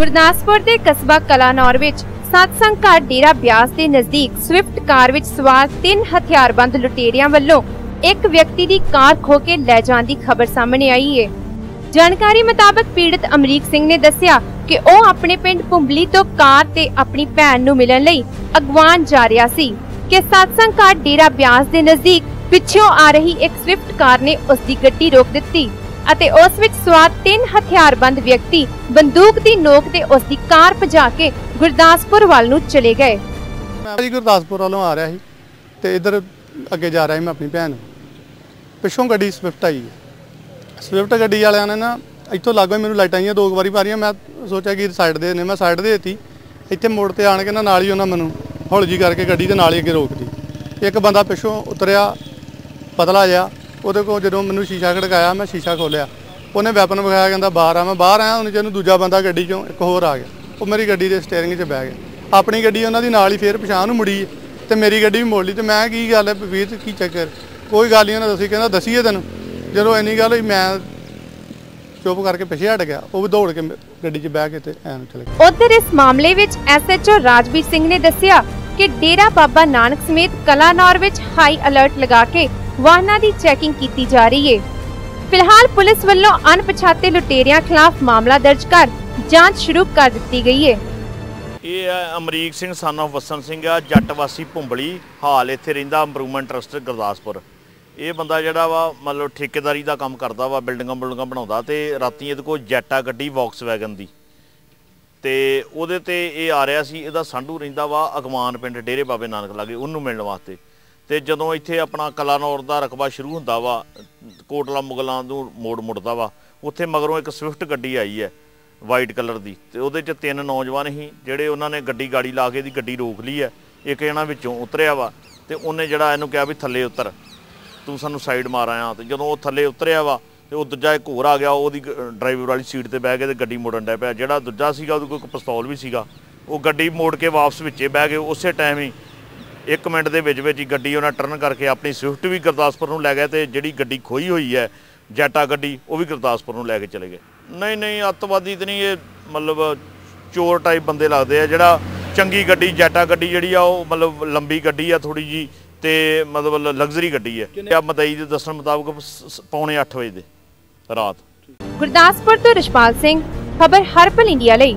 ਗੁਰਦਾਸਪੁਰ ਦੇ ਕਸਬਾ ਕਲਾਨੌਰ ਵਿੱਚ ਸਤਸੰਗ ਘਾਟ ਡੇਰਾ ਬਿਆਸ ਦੇ ਨਜ਼ਦੀਕ ਸਵਿਫਟ ਕਾਰ ਵਿੱਚ ਸਵਾਰ ਤਿੰਨ ਹਥਿਆਰਬੰਦ ਲੁਟੇਰਿਆਂ ਵੱਲੋਂ ਇੱਕ ਵਿਅਕਤੀ ਦੀ ਕਾਰ ਖੋ ਕੇ ਲੈ ਜਾਣ ਦੀ ਖਬਰ ਸਾਹਮਣੇ ਆਈ ਹੈ। ਜਾਣਕਾਰੀ ਮੁਤਾਬਕ ਪੀੜਤ ਅਮਰੀਕ ਸਿੰਘ ਨੇ ਦੱਸਿਆ ਕਿ ਉਹ ਆਪਣੇ ਪਿੰਡ ਪੁੰਬਲੀ ਤੋਂ ਕਾਰ ਤੇ ਆਪਣੀ ਭੈਣ ਨੂੰ ਮਿਲਣ ਲਈ ਅਗਵਾਨ ਜਾ ਰਿਹਾ ਸੀ ਕਿ ਸਤਸੰਗ ਘਾਟ ਡੇਰਾ ਬਿਆਸ ਦੇ ਨਜ਼ਦੀਕ ਪਿੱਛੋਂ ਆ ਰਹੀ ਇੱਕ ਸਵਿਫਟ ਕਾਰ ਨੇ ਉਸ ਦੀ ਗੱਡੀ ਰੋਕ ਦਿੱਤੀ। ਅਤੇ ਉਸ ਵਿੱਚ ਸਵਾਰ ਤਿੰਨ ਹਥਿਆਰਬੰਦ ਵਿਅਕਤੀ ਬੰਦੂਕ ਦੀ ਨੋਕ ਤੇ ਉਸ ਦੀ ਕਾਰ ਭਜਾ ਕੇ ਗੁਰਦਾਸਪੁਰ ਵੱਲ ਨੂੰ ਚਲੇ ਗਏ। ਮੈਂ ਜੀ ਗੁਰਦਾਸਪੁਰ ਵੱਲੋਂ ਆ ਰਿਹਾ ਸੀ ਤੇ ਇਧਰ ਅੱਗੇ ਜਾ ਰਿਹਾ ਸੀ ਮੈਂ ਆਪਣੀ ਭੈਣ। ਪਿੱਛੋਂ ਗੱਡੀ ਸਵਿਫਟ ਆਈ। ਸਵਿਫਟ ਗੱਡੀ ਵਾਲਿਆਂ ਨੇ ਨਾ ਇੱਥੋਂ ਲਾਗੋਂ ਮੈਨੂੰ ਲਾਈਟਾਂ ਆਈਆਂ, ਦੋ ਕੁ ਵਾਰੀ ਮਾਰੀਆਂ। ਮੈਂ ਸੋਚਿਆ ਕਿ ਸਾਈਡ ਦੇ ਨੇ, ਮੈਂ ਸਾਈਡ ਦੇ ਦਿੱਤੀ। ਇੱਥੇ ਮੋੜ ਤੇ ਆਣ ਕੇ ਨਾ ਨਾਲ ਹੀ ਉਹਨਾਂ ਮੈਨੂੰ ਹੌਲੀ ਜੀ ਕਰਕੇ ਗੱਡੀ ਦੇ ਨਾਲ ਹੀ ਅੱਗੇ ਰੋਕਦੀ ਇੱਕ ਬੰਦਾ ਪਿੱਛੋਂ ਉਤਰਿਆ, ਪਤਲਾ ਜਿਹਾ ਉਹਦੇ ਕੋਲ ਜਦੋਂ ਮੈਨੂੰ ਸ਼ੀਸ਼ਾ ਖੜਕਾਇਆ, ਮੈਂ ਸ਼ੀਸ਼ਾ ਖੋਲਿਆ ਉਹਨੇ ਵੈਪਨ ਵਿਖਾਇਆ, ਕਹਿੰਦਾ, ਬਾਹਰ ਆ, ਮੈਂ ਬਾਹਰ ਆਇਆ, ਉਹਨੇ ਜਿਹਨੂੰ ਦੂਜਾ ਬੰਦਾ ਗੱਡੀ ਚੋਂ ਇੱਕ ਹੋਰ ਆ ਗਿਆ। ਉਹ ਮੇਰੀ ਗੱਡੀ ਦੇ ਸਟੀਅਰਿੰਗ 'ਚ ਬਹਿ ਗਿਆ। ਆਪਣੀ ਗੱਡੀ ਉਹਨਾਂ ਦੀ ਨਾਲ ਹੀ ਫੇਰ ਪਛਾਣ ਨੂੰ ਮੁੜੀ ਤੇ ਮੇਰੀ ਗੱਡੀ ਵੀ ਮੋੜ ਲਈ। ਤੇ ਮੈਂ ਕੀ ਗੱਲ ਹੈ ਵੀਰ, ਕੀ ਚੱਕਰ? ਕੋਈ ਗੱਲ ਨਹੀਂ ਉਹਨਾਂ ਦੱਸੀ, ਕਹਿੰਦਾ, ਦਸੀਏ ਤੈਨੂੰ। ਜਦੋਂ ਇੰਨੀ ਗੱਲ ਹੋਈ, ਮੈਂ ਚੁੱਪ ਕਰਕੇ ਪਿੱਛੇ ਹਟ ਗਿਆ। ਉਹ ਵੀ ਦੌੜ ਕੇ ਗੱਡੀ 'ਚ ਬਹਿ ਕੇ ਤੇ ਐਨ ਚਲੇ ਗਿਆ ਉਧਰ ਇਸ ਮਾਮਲੇ ਵਿੱਚ ਐਸਐਚਓ ਰਾਜਵੀਰ ਸਿੰਘ ਨੇ ਦੱਸਿਆ ਕਿ ਡੇਰਾ ਬਾਬਾ ਨਾਨਕ ਸਮੇਤ ਕਲਾਨੌਰ ਵਿੱਚ ਹਾਈ ਅਲਰਟ ਲਗਾ ਕੇ ਵਾਹਨਾਂ ਦੀ ਚੈਕਿੰਗ ਕੀਤੀ ਜਾ ਰਹੀ ਹੈ ਫਿਲਹਾਲ ਪੁਲਿਸ ਵੱਲੋਂ ਅਣਪਛਾਤੇ ਲੁਟੇਰਿਆਂ ਖਿਲਾਫ ਮਾਮਲਾ ਦਰਜ ਕਰ ਜਾਂਚ ਸ਼ੁਰੂ ਕਰ ਦਿੱਤੀ ਗਈ ਹੈ ਇਹ ਹੈ ਅਮਰੀਕ ਸਿੰਘ ਸਨ of ਵਸਨ ਸਿੰਘ ਆ, ਜੱਟ ਵਾਸੀ ਭੁੰਬਲੀ। ਹਾਲ ਇੱਥੇ ਰਹਿੰਦਾ ਇੰਪਰੂਵਮੈਂਟ ਟਰਸਟ ਗੁਰਦਾਸਪੁਰ। ਇਹ ਬੰਦਾ ਜਿਹੜਾ ਵਾ, ਮਤਲਬ ਠੇਕੇਦਾਰੀ ਦਾ ਕੰਮ ਕਰਦਾ ਵਾ, ਬਿਲਡਿੰਗਾਂ ਬਿਲਡਿੰਗਾਂ ਬਣਾਉਂਦਾ ਤੇ ਰਾਤੀ ਇਹਦੇ ਕੋਲ ਜੈਟਾ ਗੱਡੀ ਵੌਕਸਵੈਗਨ ਦੀ। ਤੇ ਉਹਦੇ ਤੇ ਇਹ ਆ ਰਿਹਾ ਸੀ, ਇਹਦਾ ਸਾਂਢੂ ਰਹਿੰਦਾ ਵਾ ਅਗਮਾਨ ਪਿੰਡ ਡੇਰੇ ਬਾਬੇ ਨਾਨਕ ਲਾਗੇ, ਉਹਨੂੰ ਮਿਲਣ ਵਾਸਤੇ। ਤੇ ਜਦੋਂ ਇੱਥੇ ਆਪਣਾ ਕਲਾਨੌਰ ਦਾ ਰਕਬਾ ਸ਼ੁਰੂ ਹੁੰਦਾ ਵਾ, ਕੋਟਲਾ ਮੁਗਲਾਂ ਨੂੰ ਮੋੜ ਮੁੜਦਾ ਵਾ, ਉੱਥੇ ਮਗਰੋਂ ਇੱਕ ਸਵਿਫਟ ਗੱਡੀ ਆਈ ਹੈ, ਵਾਈਟ ਕਲਰ ਦੀ, ਤੇ ਉਹਦੇ 'ਚ ਤਿੰਨ ਨੌਜਵਾਨ ਸੀ, ਜਿਹੜੇ ਉਹਨਾਂ ਨੇ ਗੱਡੀ ਗਾੜੀ ਲਾ ਕੇ ਇਹਦੀ ਗੱਡੀ ਰੋਕ ਲਈ ਹੈ, ਇੱਕ ਇਹਨਾਂ ਵਿੱਚੋਂ ਉਤਰਿਆ ਵਾ, ਤੇ ਉਹਨੇ ਜਿਹੜਾ ਇਹਨੂੰ ਕਿਹਾ ਵੀ ਥੱਲੇ ਉਤਰ, ਤੂੰ ਸਾਨੂੰ ਸਾਈਡ ਮਾਰ ਆਇਆ, ਤੇ ਜਦੋਂ ਉਹ ਥੱਲੇ ਉਤਰਿਆ ਵਾ, ਤੇ ਉਹ ਦੂਜਾ ਇੱਕ ਹੋਰ ਆ ਗਿਆ ਉਹਦੀ ਡਰਾਈਵਰ ਵਾਲੀ ਸੀਟ ਤੇ ਬਹਿ ਕੇ ਤੇ ਗੱਡੀ ਮੋੜਨ ਡਿਆ ਪਿਆ, ਜਿਹੜਾ ਦੂਜਾ ਸੀਗਾ, ਉਹਦੇ ਕੋਲ ਇੱਕ ਪਿਸਤੌਲ ਵੀ ਸੀਗਾ, ਉਹ ਗੱਡੀ ਮੋੜ ਕੇ ਵਾਪਸ ਵਿੱਚੇ ਬਹਿ ਗਏ, ਉਸੇ ਟਾਈਮ ਹੀ 1 ਮਿੰਟ ਦੇ ਵਿੱਚ ਵਿੱਚ ਹੀ ਗੱਡੀ ਉਹਨਾਂ ਟਰਨ ਕਰਕੇ ਆਪਣੀ ਸਵਿਫਟ ਵੀ ਗੁਰਦਾਸਪੁਰ ਨੂੰ ਲੈ ਗਏ ਤੇ ਜਿਹੜੀ ਗੱਡੀ ਖੋਈ ਹੋਈ ਹੈ ਜੈਟਾ ਗੱਡੀ ਉਹ ਵੀ ਗੁਰਦਾਸਪੁਰ ਨੂੰ ਲੈ ਕੇ ਚਲੇ ਗਏ। ਨਹੀਂ ਨਹੀਂ ਅੱਤਵਾਦੀ ਤੇ ਨਹੀਂ ਇਹ ਮਤਲਬ ਚੋਰ ਟਾਈਪ ਬੰਦੇ ਲੱਗਦੇ ਆ ਜਿਹੜਾ ਚੰਗੀ ਗੱਡੀ ਜੈਟਾ ਗੱਡੀ ਜਿਹੜੀ ਆ ਉਹ ਮਤਲਬ ਲੰਬੀ ਗੱਡੀ ਆ ਥੋੜੀ ਜੀ ਤੇ ਮਤਲਬ ਲਗਜ਼ਰੀ ਗੱਡੀ ਹੈ। ਆ ਮਦਈ ਦੇ ਦੱਸਣ ਮੁਤਾਬਕ ਪੌਣੇ 8 ਵਜੇ ਦੇ ਰਾਤ। ਗੁਰਦਾਸਪੁਰ ਤੋਂ ਰਿਸ਼ਪਾਲ ਸਿੰਘ ਖਬਰ ਹਰਪਲ ਇੰਡੀਆ ਲਈ।